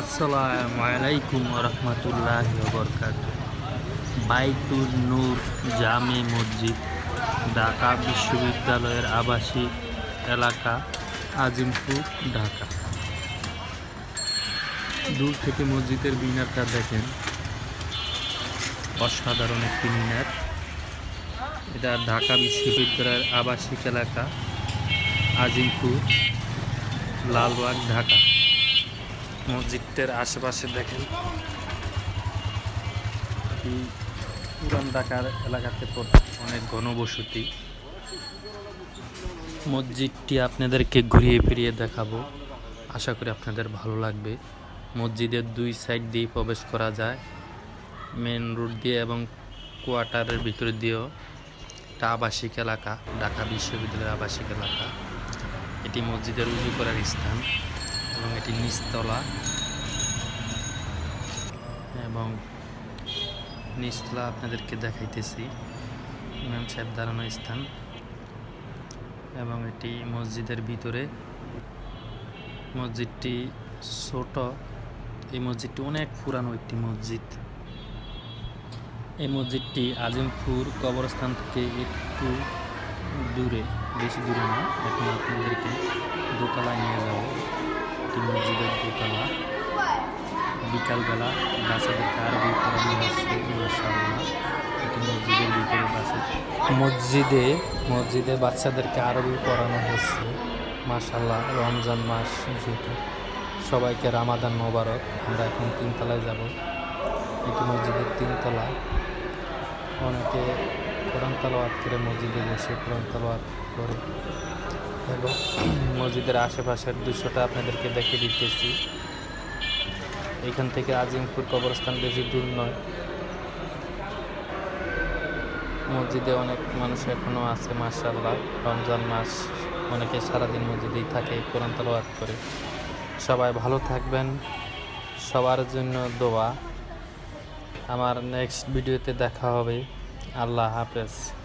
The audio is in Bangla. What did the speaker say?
আসসালামু আলাইকুম রহমতুল্লাহ বরকাত। বাইতুল নূর জামে মসজিদ, ঢাকা বিশ্ববিদ্যালয়ের আবাসিক এলাকা, আজিমপুর, ঢাকা। দূর থেকে মসজিদের মিনারটা দেখেন। অসাধারণ একটি মিনার। এটা ঢাকা বিশ্ববিদ্যালয়ের আবাসিক এলাকা, আজিমপুর, লালবাগ, ঢাকা। মসজিদটার আশেপাশে দেখেন। পুরান ঢাকার এলাকাতে অনেক ঘনবসতি। মসজিদটি আপনাদেরকে ঘুরিয়ে ফিরিয়ে দেখাবো। আশা করি আপনাদের ভালো লাগবে। মসজিদের দুই সাইড দিয়ে প্রবেশ করা যায়। মেন রোড দিয়ে এবং কোয়ার্টারের ভিতর দিয়েও একটা আবাসিক এলাকা, ঢাকা বিশ্ববিদ্যালয়ের আবাসিক এলাকা। এটি মসজিদের উজু করার স্থান। এটি নিচতলা। এবং নিচতলা আপনাদেরকে দেখাইতেছি। ইমাম সাহেব দাঁড়ানো স্থান। এবং এটি মসজিদের ভিতরে। মসজিদটি ছোট। এই মসজিদটি অনেক পুরানো একটি মসজিদ। এই মসজিদটি আজিমপুর কবরস্থান থেকে একটু দূরে, বেশি দূরে না। এখন আপনাদেরকে দোতলায় নিয়ে যাব। এটি মসজিদের দোতলা। বিকালবেলা বাচ্চাদেরকে আরবি পড়ানো হচ্ছে এটি মসজিদের ভিতরে মসজিদে মসজিদে বাচ্চাদেরকে আরবি পড়ানো হচ্ছে, মাশাআল্লাহ। রমজান মাস যেহেতু, সবাইকে রামাদান মোবারক। আমরা এখন তিনতলায় যাব। এটি মসজিদের তিনতলা। অনেকে কোরআন তালাওয়াত করে মসজিদে বসে কোরআন তালাওয়াত করে। এবং মসজিদের আশেপাশের দৃশ্যটা আপনাদেরকে দেখে দিতেছি। এখান থেকে আজিমপুর কবরস্থান বেশি দূর নয়। মসজিদে অনেক মানুষ এখনও আছে, মাশাআল্লাহ। রমজান মাস অনেকে সারাদিন মসজিদেই থাকে কোরআন তালাওয়াত করে। সবাই ভালো থাকবেন, সবার জন্য দোয়া। আমার নেক্সট ভিডিওতে দেখা হবে। আল্লাহ হাফেজ।